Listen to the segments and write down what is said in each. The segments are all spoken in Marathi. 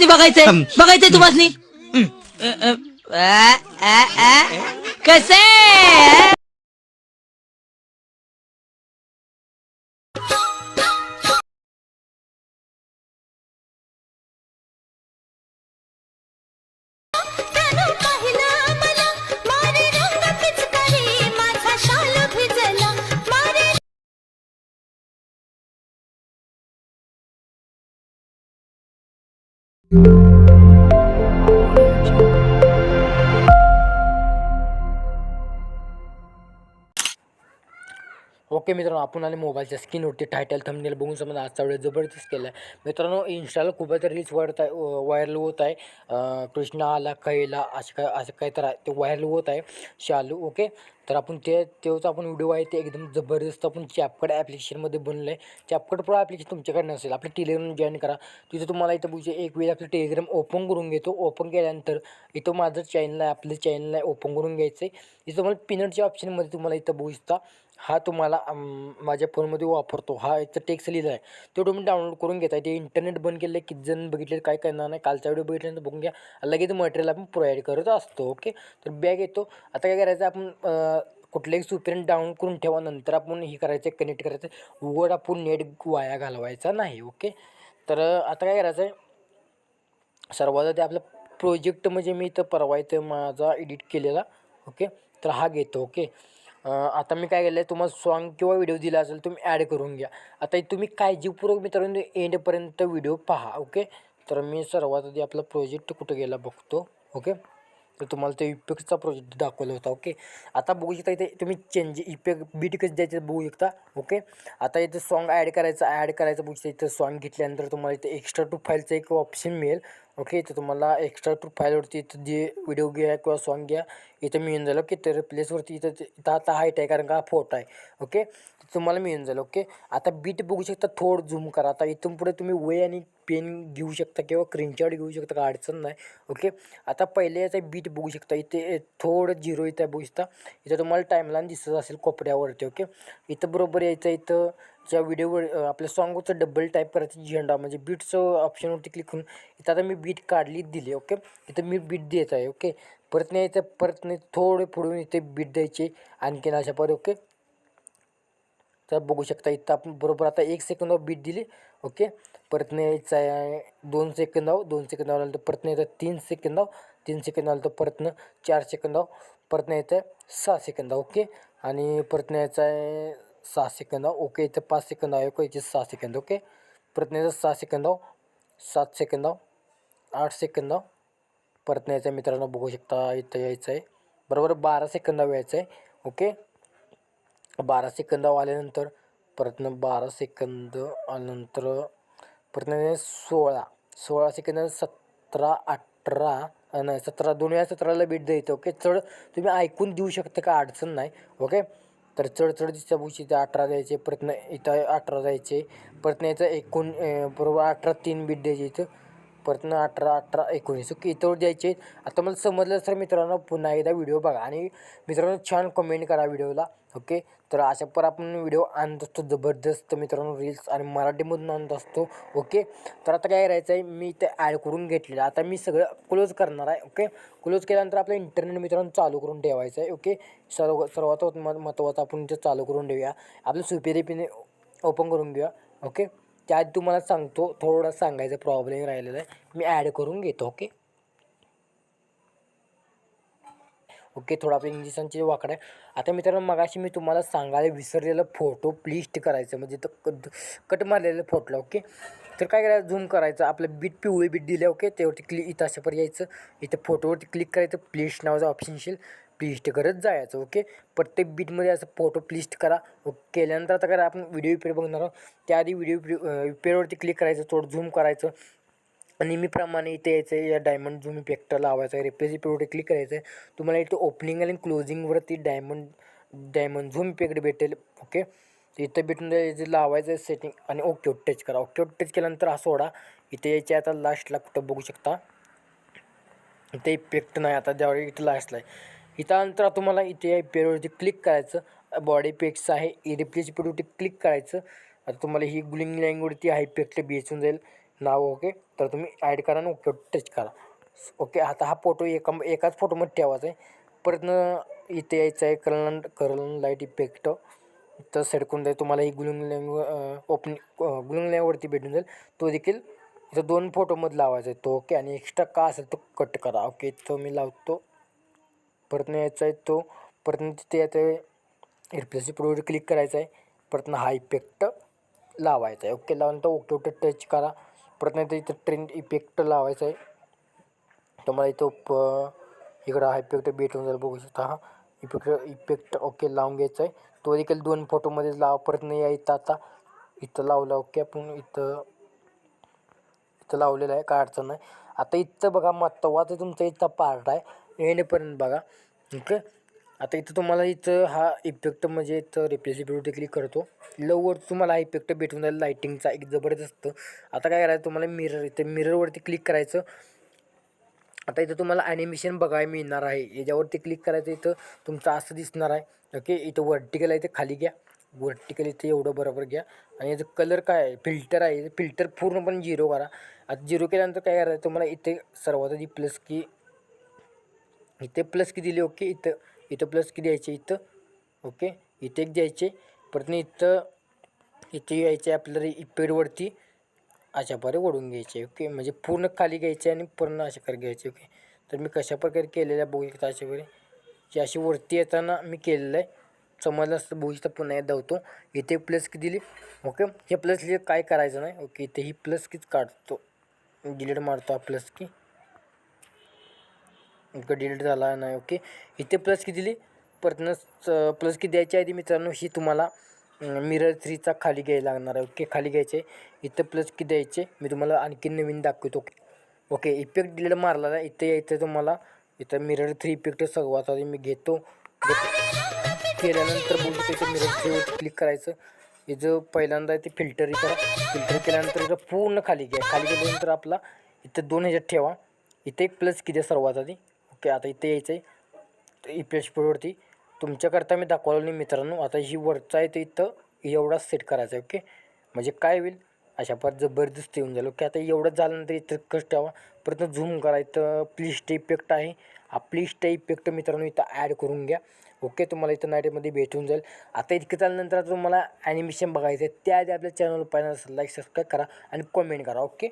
तुम्हाला बघायचंय. बघायचंय तुम्हाला कसे? you. ओके मित्रांनो आपण आले मोबाईलच्या स्क्रीनवरती टायटल थंबनेल बघून समजा आजचा वेळ जबरदस्त केला आहे मित्रांनो इंस्टाला खूपच रील्स वाढत आहे व्हायरल होत आहे. कृष्णा आला कैला असं काय असं काय तर ते व्हायरल होत आहे. शालू ओके? तर आपण ते तेच आपण व्हिडिओ आहे ते एकदम जबरदस्त आपण चॅपकड ॲप्लिकेशनमध्ये बनलं आहे चॅपकड प्रो ॲप्लिकेशन तुमच्याकडे नसेल आपलं टेलिग्राम जॉईन करा. तिथं तुम्हाला इथं बुजे एक वेळ आपलं टेलिग्राम ओपन करून घेतो. ओपन केल्यानंतर इथं माझं चॅनल आहे आपलं चॅनल आहे ओपन करून घ्यायचं आहे इथं तुम्हाला पिनटच्या ऑप्शनमध्ये तुम्हाला इथं बघू शकता. हा तुम्हाला माझ्या फोनमध्ये वापरतो. हा याचा टेक्स्ट लिहिला आहे. तो तुम्ही डाउनलोड करून घेता ते इंटरनेट बंद केलं किती जण बघितले काय करणार नाही. कालचा व्हिडिओ बघितल्यानंतर बघून घ्या. लगेच मटेरियल आपण प्रोव्हाइड करत असतो ओके तर बॅग येतो. आता काय करायचं आपण अं, कुठल्याही सुपेरेंट डाऊन करून ठेवा. नंतर आपण हे करायचं कनेक्ट करायचं. उघड आपण नेट वाया घालवायचा नाही ओके तर आता काय करायचं आहे? सर्वात ते आपलं प्रोजेक्ट म्हणजे मी इथं परवा इथं माझा एडिट केलेला ओके तर हा घेतो ओके आता मी काय केलं आहे तुम्हाला सॉन्ग किंवा व्हिडिओ दिला असेल तुम्ही ॲड करून घ्या. आता तुम्ही काळजीपूर्वक मित्रांनो एंडपर्यंत व्हिडिओ पहा ओके तर मी सर्वात आधी आपला प्रोजेक्ट कुठं गेला बघतो ओके तर तुम्हाला ते इफेक्टचा प्रोजेक्ट दाखवला होता ओके आता बघू शकता इथे तुम्ही चेंज इफेक्ट बीट कसं द्यायचं बघू शकता ओके आता इथे सॉन्ग ॲड करायचं ॲड करायचं बघू शकता इथं सॉन्ग घेतल्यानंतर तुम्हाला इथे एक्स्ट्रा टू फाईलचं एक ऑप्शन मिळेल. ओके इथं तुम्हाला एक्स्ट्रा टू फाईलवरती इथं जे व्हिडिओ घ्या किंवा सॉन्ग घ्या इथं मिळून जाईल ओके? तर प्लेसवरती इथं इथं आता हाईट आहे कारण का फोट फोटो आहे ओके? तुम्हाला मिळून जाईल ओके? आता बीट बघू शकता थोडं झूम करा. आता इथून पुढे तुम्ही वय आणि पेन घेऊ शकता किंवा स्क्रीनशॉट घेऊ शकता का अडचण नाही. ओके? आता पहिले याचा बीट बघू शकता. इथे थोडं झिरो इथं आहे बघू शकता. इथं तुम्हाला टाईमलाईन दिसत असेल कोपऱ्यावरती ओके? इथं बरोबर यायचं इथं ज्या व्हिडिओवर आपल्या सॉन्गचं डबल टाईप करायचं झेंडा म्हणजे बीटचं ऑप्शनवरती क्लिक करून इथं आता मी बीट काढली दिली ओके? इथं मी बीट देत आहे ओके? परत नाही यायचं परत नाही थोडे पुढून इथे बीट द्यायचे आणखीन अशा पर ओके? तर बघू शकता इथं आपण बरोबर आता एक सेकंदवर बीट दिली ओके? परत यायचं आहे. दोन सेकंदावर दोन सेकंदावर आलं तर परत नाही येतं. तीन सेकंदाव तीन सेकंद आलं तर परतनं चार सेकंदावर परत नाही आहे. सहा सेकंदा ओके आणि परत यायचं आहे सहा सेकंदावर ओके इथं पाच सेकंद आहे ओके इथे सहा सेकंद ओके परत नाही यायचं सहा सेकंदावर सात सेकंदावर आठ सेकंदावर परत नाही यायचं आहे मित्रांनो बघू शकता इथं यायचं आहे. बरोबर बारा सेकंदाव यायचं आहे ओके बारा सेकंद आल्यानंतर परतनं बारा सेकंद आल्यानंतर परतनं सोळा. सोळा सेकंद सतरा अठरा नाही सतरा दोन वेळा सतराला बीट द्यायचं ओके? चढ तुम्ही ऐकून देऊ शकता का अडचण नाही ओके? तर चढ चढ दिसच्या बुशी इथं अठरा द्यायचे परतनं इथं अठरा द्यायचे परतनं याचं एकूण बरोबर अठरा तीन बीट द्यायचे इथं. परतनं अठरा अठरा एकोणीस ओके? इथं द्यायचे. आता मला समजलं तर मित्रांनो पुन्हा एकदा व्हिडिओ बघा आणि मित्रांनो छान कमेंट करा व्हिडिओला. ओके? तर अशा पर आपण व्हिडिओ आणत असतो जबरदस्त मित्रांनो रील्स आणि मराठीमधून आणत असतो ओके? तर आता काय करायचं आहे मी ते ॲड करून घेतलेलं आता मी सगळं क्लोज करणार आहे ओके? क्लोज केल्यानंतर आपलं इंटरनेट मित्रांनो चालू करून ठेवायचं आहे ओके? सर्व सर्वात म- महत्त्वाचं आपण इथे चालू करून ठेवूया. आपलं सुपेरीपीने ओपन करून घेऊया ओके? त्याआधी तुम्हाला सांगतो थोडं सांगायचं प्रॉब्लेम राहिलेला आहे. मी ॲड करून घेतो ओके? ओके थोडं आपल्या इंग्लिशांचे वाकडं आहे. आता मित्रांनो मगाशी मी तुम्हाला सांगायला विसरलेलं फोटो प्लिस्ट करायचं. म्हणजे तर कट कट मारलेलं फोटोला ओके? तर काय करायचं? झूम करायचं. आपलं बीट पिवळी बीट दिलं ओके? त्यावरती क्लिक इथं अशा यायचं इथं फोटोवरती क्लिक करायचं. प्लिस्ट नावाचं ऑप्शन येईल प्लिस्ट करत जायचं ओके? प्रत्येक बीटमध्ये असं फोटो प्लिस्ट करा ओके? केल्यानंतर आता करा आपण व्हिडिओ पेड बघणार आहोत. त्याआधी व्हिडिओ पेडवरती क्लिक करायचं. थोडं झूम करायचं. नेहमीप्रमाणे इथे यायचं आहे या डायमंड झूम इफेक्ट लावायचा आहे रिप्लेस इफेक्टवर क्लिक करायचं आहे. तुम्हाला इथे ओपनिंग आणि क्लोजिंगवरती डायमंड डायमंड झूम इफेक्ट भेटेल ओके इथं भेटून जे लावायचं आहे सेटिंग आणि ओके टच करा. ओके टच केल्यानंतर हा सोडा. इथे यायचे आता लास्टला कुठं बघू शकता. इथे इफेक्ट नाही आता ज्यावेळी इथं लास्टला आहे. इथं नंतर तुम्हाला इथे या पेरवरती क्लिक करायचं. बॉडी पेक्स आहे रिप्लेस इफेक्टवरती क्लिक करायचं. आता तुम्हाला ही ग्लिंग लँगवरती हा इफेक्ट बेचून जाईल. नाव ओके तर तुम्ही ॲड करा आणि ओके टच करा. ओके आता हा फोटो एका एकाच फोटोमध्ये ठेवायचा आहे. परत इथे यायचं आहे करल करल लाइट इफेक्ट तर सेट करून जाईल तुम्हाला ही ग्लुंग लँग ओपन ग्लुंग लँगवरती भेटून जाईल. तो देखील इथं दोन फोटोमध्ये लावायचा आहे तो ओके आणि एक्स्ट्रा का असेल तो कट करा ओके तो मी लावतो. परत यायचा आहे तो परत तिथे याचं रिप्लेस प्रोवर क्लिक करायचा आहे. परत हा इफेक्ट लावायचा आहे ओके लावून तो ओके ओके टच करा. परत नाही इथं ट्रेंड इफेक्ट लावायचा आहे. तुम्हाला इथं प इकडं हा इफेक्ट भेटून जाईल बघू शकता हा. इफेक्ट इफेक्ट ओके लावून घ्यायचा आहे. तो देखील दोन फोटोमध्ये लावा परत नाही आहे इथं आता इथं लावला ओके आपण इथं इथं लावलेलं आहे काय अडचण नाही. आता इथं बघा महत्त्वाचं तुमचं इथं पार्ट आहे. एंडपर्यंत बघा ओके आता इथं तुम्हाला इथं हा इफेक्ट म्हणजे इथं रिप्लेसिबिलिटी क्लिक करतो लववर तुम्हाला हा इफेक्ट भेटून जाईल लाईटिंगचा एक जबरदस्त. आता काय करायचं तुम्हाला मिरर इथं मिररवरती क्लिक करायचं. आता इथं तुम्हाला ॲनिमेशन बघायला मिळणार आहे. याच्यावरती क्लिक करायचं इथं तुमचं असं दिसणार आहे. ओके इथं वर्टिकल आहे ते खाली घ्या. वर्टिकल इथे एवढं बरोबर घ्या. आणि याचं कलर काय आहे? फिल्टर आहे. फिल्टर पूर्णपणे झिरो करा. आता झिरो केल्यानंतर काय करायचं तुम्हाला इथे सर्वात आधी प्लस की इथे प्लस की दिली ओके इथं इथं प्लस की द्यायचे इथं? ओके इथे एक द्यायचे. परत इथं इथे यायचे आपल्याला इपेडवरती अशा प्रकारे ओढून घ्यायचे. ओके म्हणजे पूर्ण खाली घ्यायचे आणि पूर्ण अशा प्रकारे घ्यायचे. ओके तर मी कशा प्रकारे केलेलं आहे बघू शकता अशा प्रकारे की अशी वरती येताना मी केलेलं आहे. समजलं असतं बघू शकता पुन्हा एकदा होतो. इथे प्लस की दिली? ओके हे प्लस लिहि काय करायचं नाही? ओके इथे ही प्लस कीच काढतो? डिलीट मारतो हा प्लस की. इकडं डिलीट झाला नाही ओके इथे प्लस किती दिली परतनंच प्लस की द्यायच्या आधी मित्रांनो? ही तुम्हाला मिरर थ्रीचा खाली घ्यायला लागणार आहे ओके खाली घ्यायचे इथं प्लस किती द्यायचे? मी तुम्हाला आणखी नवीन दाखवतो ओके इफेक्ट डिलीट मारला आहे. इथे यायचं तुम्हाला. इथं मिरर थ्री इफेक्ट सर्वात आधी मी घेतो. केल्यानंतर बघू त्याचं मिरर थ्रीवर क्लिक करायचं. इथं पहिल्यांदा ते फिल्टर करा फिल्टर केल्यानंतर इथं पूर्ण खाली घ्या. खाली गेल्यानंतर आपला इथं दोन ह्याच्यात ठेवा. इथे एक प्लस किती सर्वात आधी? ओके आता इथे यायचं आहे ई पी एस पुढवरती तुमच्याकरता मी दाखवलं नाही मित्रांनो. आता ही वरचा आहे ते इथं एवढाच सेट करायचा आहे ओके? म्हणजे काय होईल? अशा पर जबरदस्त येऊन जाईल ओके? आता एवढंच झाल्यानंतर इथं कष्ट ठेवा. परत झूम करा. इथं प्लिस्ट इफेक्ट आहे. हा प्लिस्ट इफेक्ट मित्रांनो इथं ॲड करून घ्या ओके? तुम्हाला इथं नाईटमध्ये भेटून जाईल. आता इतकं झाल्यानंतर आता तुम्हाला ॲनिमेशन बघायचं आहे. त्याआधी आपल्या चॅनल पाहिजे लाईक सबस्क्राईब करा आणि कॉमेंट करा ओके?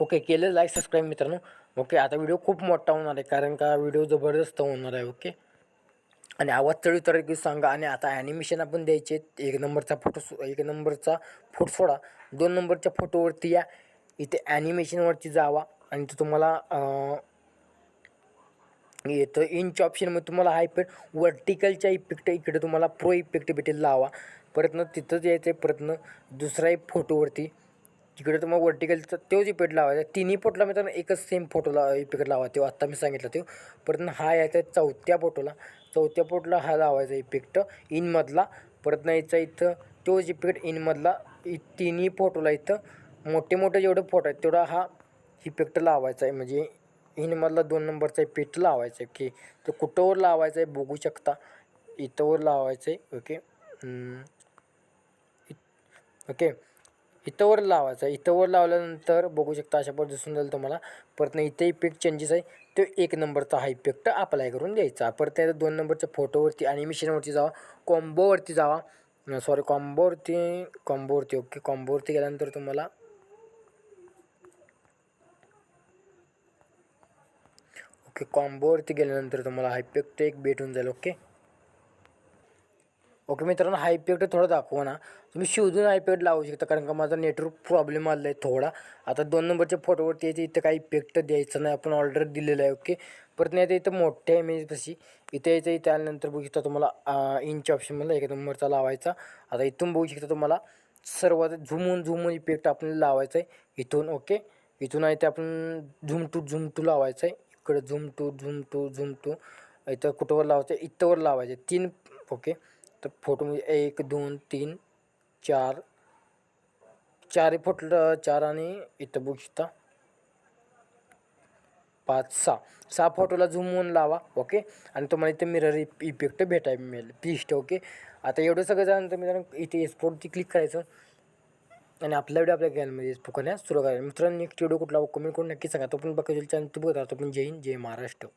ओके केलं लाईक सबस्क्राईब मित्रांनो. ओके आता व्हिडिओ खूप मोठा होणार आहे कारण का व्हिडिओ जबरदस्त होणार आहे ओके? आणि आवाज चढू तर की सांगा आणि आता ॲनिमेशन आपण द्यायचे एक नंबरचा फोटो एक नंबरचा फोटो सोडा दोन नंबरच्या फोटोवरती या इथे ॲनिमेशनवरती जावा आणि तो तुम्हाला येतं इंच ऑप्शनमध्ये तुम्हाला हा इफेक्ट वर्टिकलच्या इफेक्ट इकडे तुम्हाला प्रो इफेक्ट भेटेल लावा. परत तिथंच यायचं आहे परत दुसऱ्याही फोटोवरती तिकडे तुम्हाला वर्टिकलचा तोच इपेट लावायचा तिन्ही फोटोला मित्रांनो एकच सेम फोटोला इफेक्ट लावा तो आत्ता मी सांगितलं तो परत हा यायचा आहे चौथ्या फोटोला चौथ्या पोटला हा लावायचा इफेक्ट इनमधला परत यायचा इथं तोच इफेक्ट इनमधला इ तिन्ही फोटोला इथं मोठे मोठे जेवढे फोटो आहेत तेवढा हा इफेक्ट लावायचा आहे. म्हणजे इनमधला दोन नंबरचा इफेक्ट लावायचा आहे. की तो कुठंवर लावायचा आहे बघू शकता. इथंवर लावायचं आहे. ओके? ओके? इथंवर लावायचं. आहे इथंवर लावल्यानंतर बघू शकता अशा पद्धतीने दिसून जाईल तुम्हाला. परत नाही इथे इफेक्ट चेंजेस आहे. तो एक नंबरचा हा इफेक्ट अप्लाय करून द्यायचा परत त्या दोन नंबरच्या फोटोवरती ॲनिमेशनवरती जावा. कॉम्बोवरती जावा. सॉरी कॉम्बोवरती कॉम्बोवरती ओके कॉम्बोवरती गेल्यानंतर तुम्हाला ओके कॉम्बोवरती गेल्यानंतर तुम्हाला हा इफेक्ट एक भेटून जाईल ओके ओके मित्रांनो हा इफेक्ट थोडा दाखवा ना. तुम्ही शोधून हा इफेक्ट लावू शकता कारण का माझा नेटवर्क प्रॉब्लेम आला आहे थोडा. आता दोन नंबरच्या फोटोवरती यायचं इथं काही इफेक्ट द्यायचं नाही आपण ऑर्डर दिलेलं आहे ओके. परत नाही आता इथं मोठ्या इमेज तशी इथं यायचं इथे आल्यानंतर बघू शकता तुम्हाला इंच ऑप्शनमधला एक नंबरचा लावायचा. आता इथून बघू शकता तुम्हाला सर्वात झुमून झुमून इफेक्ट आपल्याला लावायचा आहे इथून ओके. इथून आहे ते आपण झुम टू झुम टू लावायचं आहे. इकडं झुम टू झुम टू झुम टू इथं कुठंवर लावायचं आहे? इथंवर लावायचं आहे. तीन ओके. तर फोटोमध्ये म्हणजे एक दोन तीन चार. चार फोटलं चार आणि इथं बघू शकता. पाच सहा. सहा फोटोला झूम लावा ओके आणि तुम्हाला इथे मिरर इफेक्ट भेटायला मिळेल. पिस्ट ओके आता एवढं सगळं झाल्यानंतर मित्रांनो इथे एक्सपोर्टची क्लिक करायचं. आणि आपला व्हिडिओ आपल्या गॅलमध्ये एक्सपोर्ट सुरू करायला मित्रांनो नेक्स्ट व्हिडिओ कुठला कमेंट करून नक्की सांगा. तो पण बघा चॅनल तू बघा तो पण जय हिंद जय महाराष्ट्र.